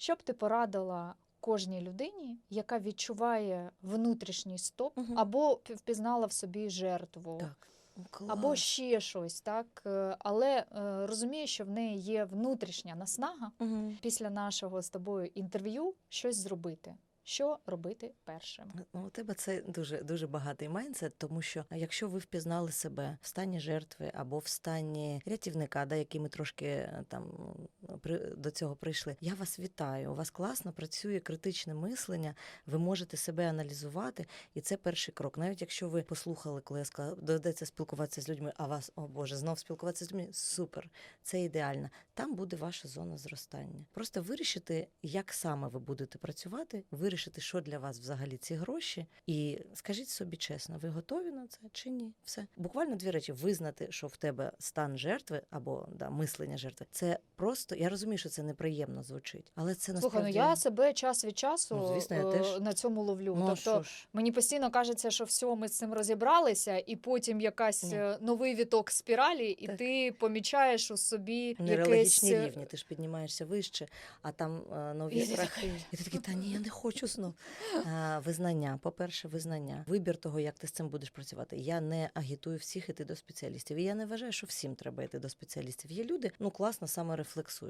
Що б ти порадила кожній людині, яка відчуває внутрішній стоп, Мгм. або впізнала в собі жертву, Так. Клас. або ще щось, так? Е, Але е, розуміє, що в неї є внутрішня наснага Мгм. після нашого з тобою інтерв'ю щось зробити. Що робити першим? Ну, у тебе це дуже дуже багатий майндсет, тому що якщо ви впізнали себе в стані жертви або в стані рятівника, да, який ми трошки е, там до цього прийшли, я вас вітаю. У вас класно працює критичне мислення. Ви можете себе аналізувати, і це перший крок. Навіть якщо ви послухали, коли я сказала, доведеться спілкуватися з людьми, а вас, о Боже, знов спілкуватися з людьми. Супер, це ідеально. Там буде ваша зона зростання. Просто вирішити, як саме ви будете працювати, вирішити, що для вас взагалі ці гроші, і скажіть собі чесно, ви готові на це чи ні? Все буквально дві речі: визнати, що в тебе стан жертви або да, мислення жертви. Це просто я розумію, що це неприємно звучить, але це Слухай, насправді ну я себе час від часу Ну, звісно, я е, теж. на цьому ловлю. ну, тобто ж? Мені постійно кажеться, що все, ми з цим розібралися, і потім якась Ні. е, новий віток спіралі, і Так. ти помічаєш у собі якесь е, рівні, ти ж піднімаєшся вище, а там нові І страхи. І ти такий, та ні, я не хочу знов. А, визнання, по-перше, визнання. Вибір того, як ти з цим будеш працювати. Я не агітую всіх іти до спеціалістів. І я не вважаю, що всім треба йти до спеціалістів. Є люди, ну класно, саме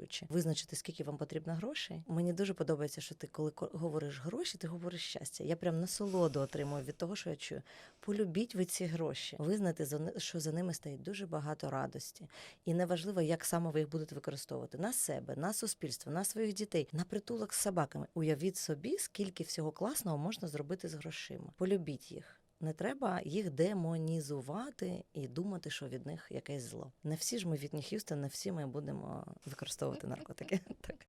рефлексуючи. Визначити, скільки вам потрібно грошей. Мені дуже подобається, що ти, коли ко- говориш гроші, ти говориш щастя. Я прям насолоду отримую від того, що я чую. Полюбіть ви ці гроші, визнати, що за ними стоїть дуже багато радості. І неважливо, як саме ви їх будете використовувати на себе, на суспільство, на своїх дітей, на притулок з собаками. Уявіть собі, скільки всього класного можна зробити з грошима. Полюбіть їх. Не треба їх демонізувати і думати, що від них якесь зло. Не всі ж ми від них Х'юстон, не всі ми будемо використовувати наркотики. Так.